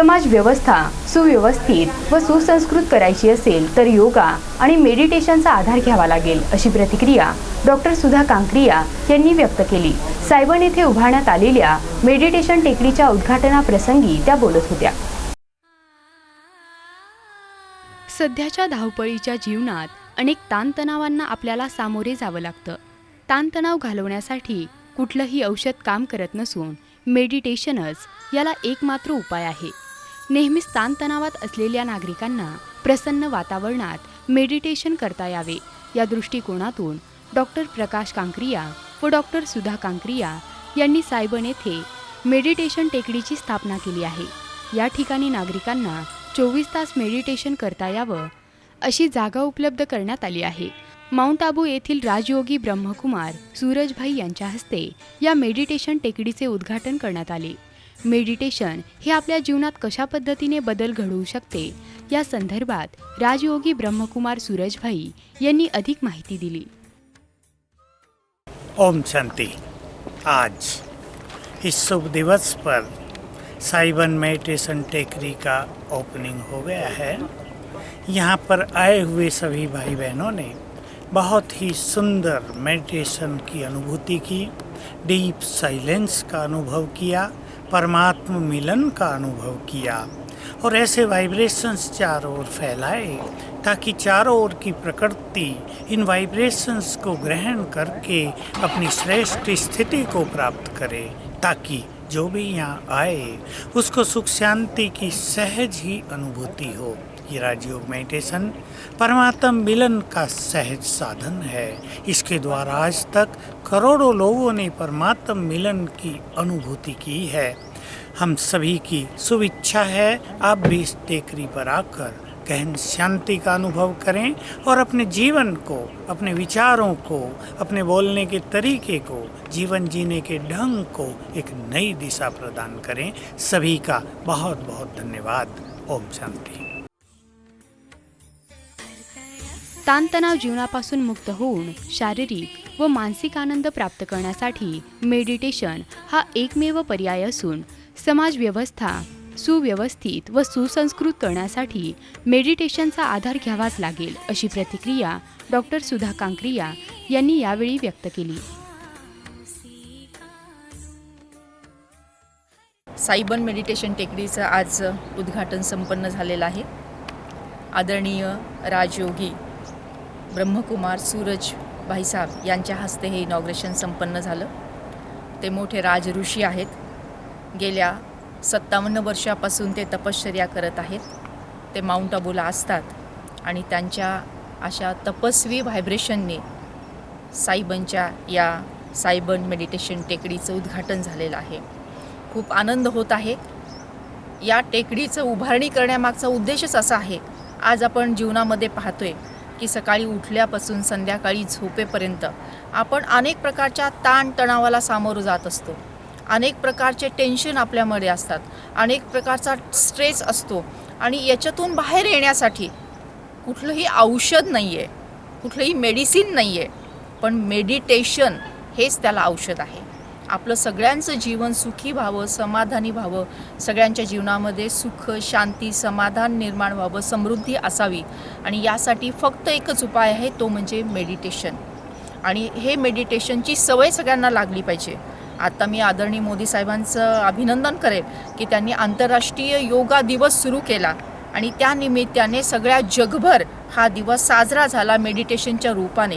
समाज व्यवस्था सुव्यवस्थित व सुसंस्कृत करायची असेल तर योगा आणि मेडिटेशनचा आधार घ्यावा लागेल अशी प्रतिक्रिया डॉक्टर सुधा कांक्रिया यांनी व्यक्त केली. सायबन येथे उभारण्यात आलेल्या मेडिटेशन टेकडीच्या उद्घाटनाप्रसंगी त्या बोलत होत्या. सध्याच्या धावपळीच्या जीवनात अनेक ताणतणावांना आपल्याला सामोरे जावं लागतं. ताणतणाव घालवण्यासाठी कुठलंही औषध काम करत नसून मेडिटेशनच याला एकमात्र उपाय आहे. नेहमीच ताणतणावात असलेल्या नागरिकांना प्रसन्न वातावरणात मेडिटेशन करता यावे. या दृष्टिकोनातून डॉक्टर प्रकाश कांक्रिया व डॉक्टर सुधा कांक्रिया यांनी सायबन येथे मेडिटेशन टेकडीची स्थापना केली आहे. या ठिकाणी नागरिकांना चोवीस तास मेडिटेशन करता यावं अशी जागा उपलब्ध करण्यात आली आहे. माउंट आबू येथील राजयोगी ब्रह्मकुमार सूरजभाई यांच्या हस्ते या मेडिटेशन टेकडीचे उद्घाटन करण्यात आले. मेडिटेशन हे आपल्या जीवनात कशा पद्धतीने बदल घडवू शकते? या संदर्भात राजयोगी ब्रह्मकुमार सूरजभाई यांनी अधिक माहिती दिली. ओम शांति. आज इस शुभ दिवस पर साइबन मेडिटेशन टेकरी का ओपनिंग हो गया है। यहाँ पर आए हुए सभी भाई बहनों ने बहुत ही सुंदर मेडिटेशन की अनुभूति की डीप साइलेंस का अनुभव किया परमात्म मिलन का अनुभव किया और ऐसे वाइब्रेशंस चारों ओर फैलाए ताकि चारों ओर की प्रकृति इन वाइब्रेशंस को ग्रहण करके अपनी श्रेष्ठ स्थिति को प्राप्त करे ताकि जो भी यहाँ आए, उसको सुख शांति की सहज ही अनुभूति हो। ये राजयोग मेडिटेशन परमात्म मिलन का सहज साधन है। इसके द्वारा आज तक करोड़ों लोगों ने परमात्म मिलन की अनुभूति की है। हम सभी की शुभेच्छा है, आप भी इस टेकरी पर आकर गहन शांति का अनुभव करें और अपने जीवन को, अपने विचारों को, अपने बोलने के तरीके को, जीवन जीने के ढंग को एक नई दिशा प्रदान करें। सभी का बहुत बहुत धन्यवाद। ओम शांति। ताणतणाव जीवनापासून मुक्त होऊन शारीरिक व मानसिक आनंद प्राप्त करण्यासाठी मेडिटेशन हा एकमेव पर्याय असून समाज व्यवस्था सुव्यवस्थित व सुसंस्कृत करण्यासाठी मेडिटेशनचा आधार घ्यावाच लागेल अशी प्रतिक्रिया डॉक्टर सुधा कांक्रिया यांनी यावेळी व्यक्त केली. सायबन मेडिटेशन टेकडीचं आज उद्घाटन संपन्न झालेलं आहे. आदरणीय राजयोगी ब्रह्मकुमार सूरज भाईसाहेब यांच्या हस्ते हे इनॉग्रेशन संपन्न झालं. ते मोठे राज ऋषी आहेत. गेल्या सत्तावन्न वर्षापासून ते तपश्चर्या करत आहेत. ते माउंट आबूला असतात आणि त्यांच्या अशा तपस्वी व्हायब्रेशनने साईबनच्या या साईबन मेडिटेशन टेकडीचं उद्घाटन झालेलं आहे. खूप आनंद होत आहे. या टेकडीचं उभारणी करण्यामागचा उद्देशच असा आहे. आज आपण जीवनामध्ये पाहतोय की सकाळी उठल्यापासून संध्याकाळी झोपेपर्यंत आपण अनेक प्रकारच्या ताणतणावाला सामोरं जात असतो. अनेक प्रकारचे टेन्शन आपल्यामध्ये असतात. अनेक प्रकारचा स्ट्रेस असतो. आणि याच्यातून बाहेर येण्यासाठी कुठलंही औषध नाही आहे कुठलंही मेडिसिन नाही आहे पण मेडिटेशन हेच त्याला औषध आहे. आपलं सगळ्यांचं जीवन सुखी व्हावं समाधानी व्हावं सगळ्यांच्या जीवनामध्ये सुख शांती समाधान निर्माण व्हावं समृद्धी असावी. आणि यासाठी फक्त एकच उपाय आहे तो म्हणजे मेडिटेशन आणि हे मेडिटेशनची सवय सगळ्यांना लागली पाहिजे. आता मी आदरणीय मोदी साहेबांचं अभिनंदन करेन की त्यांनी आंतरराष्ट्रीय योगा दिवस सुरू केला. आणि त्या निमित्ताने सगळ्या जगभर हा दिवस साजरा झाला मेडिटेशनच्या रूपाने.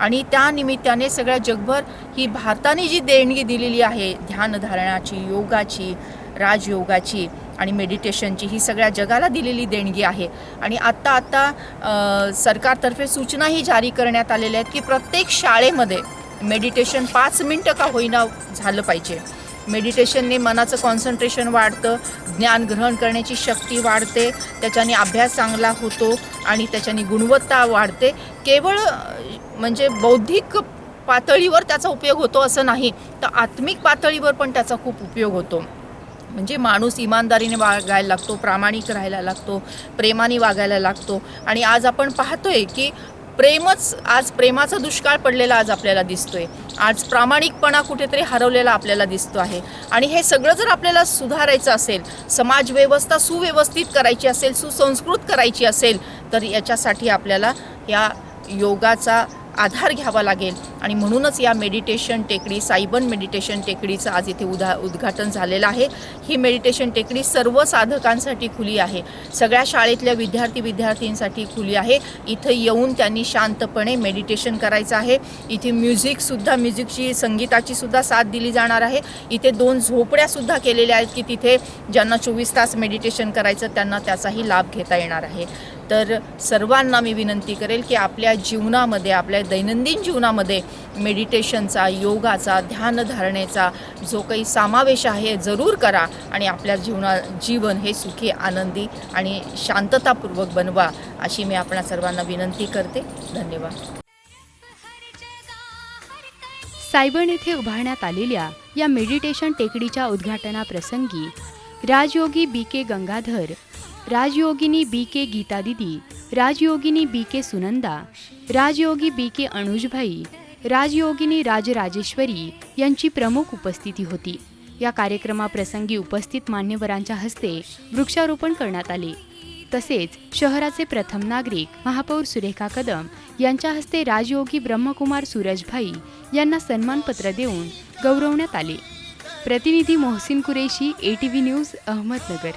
आणि त्या निमित्ताने सगळ्या जगभर ही भारताने जी देणगी दिलेली आहे ध्यानधारणाची योगाची राजयोगाची आणि मेडिटेशनची ही सगळ्या जगाला दिलेली देणगी आहे. आणि आत्ता आत्ता सरकारतर्फे सूचनाही जारी करण्यात आलेल्या आहेत की प्रत्येक शाळेमध्ये मेडिटेशन पाच मिनटं का होईना झालं पाहिजे. मेडिटेशनने मनाचं कॉन्सन्ट्रेशन वाढतं ज्ञान ग्रहण करण्याची शक्ती वाढते त्याच्याने अभ्यास चांगला होतो आणि त्याच्याने गुणवत्ता वाढते. केवळ म्हणजे बौद्धिक पातळीवर त्याचा उपयोग होतो असं नाही तर आत्मिक पातळीवर पण त्याचा खूप उपयोग होतो. म्हणजे माणूस इमानदारीने वागायला लागतो प्रामाणिक राहायला लागतो प्रेमाने वागायला लागतो. आणि आज आपण पाहतोय की प्रेमच आज प्रेमाचा दुष्काळ पडलेला आज आपल्याला दिसतोय. आज प्रामाणिकपणा कुठेतरी हरवलेला आपल्याला दिसतो आहे. आणि हे सगळं जर आपल्याला सुधारायचं असेल समाज व्यवस्था सुव्यवस्थित करायची असेल सुसंस्कृत करायची असेल तर याच्यासाठी आपल्याला या योगाचा आधार घ्यावा लागेल. आणि म्हणूनच या मेडिटेशन टेकडी सायबन मेडिटेशन टेकडीचं आज इथे उदा उद्घाटन झालेलं आहे. ही मेडिटेशन टेकडी सर्व साधकांसाठी खुली आहे. सगळ्या शाळेतल्या विद्यार्थी विद्यार्थींसाठी खुली आहे. इथं येऊन त्यांनी शांतपणे मेडिटेशन करायचं आहे. इथे म्युझिकसुद्धा म्युझिकची संगीताची सुद्धा साथ दिली जाणार आहे. इथे दोन झोपड्यासुद्धा केलेल्या आहेत की तिथे ज्यांना चोवीस तास मेडिटेशन करायचं त्यांना त्याचाही लाभ घेता येणार आहे. तर सर्वांना मी विनंती करेल की आपल्या जीवनामध्ये आपल्या दैनंदिन जीवनामध्ये मेडिटेशनचा योगाचा ध्यानधारणेचा जो काही समावेश आहे जरूर करा आणि आपल्या जीवना जीवन हे सुखी आनंदी आणि शांततापूर्वक बनवा अशी मी आपणा सर्वांना विनंती करते. धन्यवाद. सायबन येथे उभारण्यात आलेल्या या मेडिटेशन टेकडीच्या उद्घाटनाप्रसंगी राजयोगी बी के गंगाधर राजयोगिनी बी के गीता दिदी राजयोगिनी बी के सुनंदा राजयोगी बी के अनुजभाई राजयोगिनी राजराजेश्वरी यांची प्रमुख उपस्थिती होती. या कार्यक्रमाप्रसंगी उपस्थित मान्यवरांच्या हस्ते वृक्षारोपण करण्यात आले. तसेच शहराचे प्रथम नागरिक महापौर सुरेखा कदम यांच्या हस्ते राजयोगी ब्रह्मकुमार सूरजभाई यांना सन्मानपत्र देऊन गौरवण्यात आले. प्रतिनिधी Mohsin Qureshi A T V news Ahmednagar.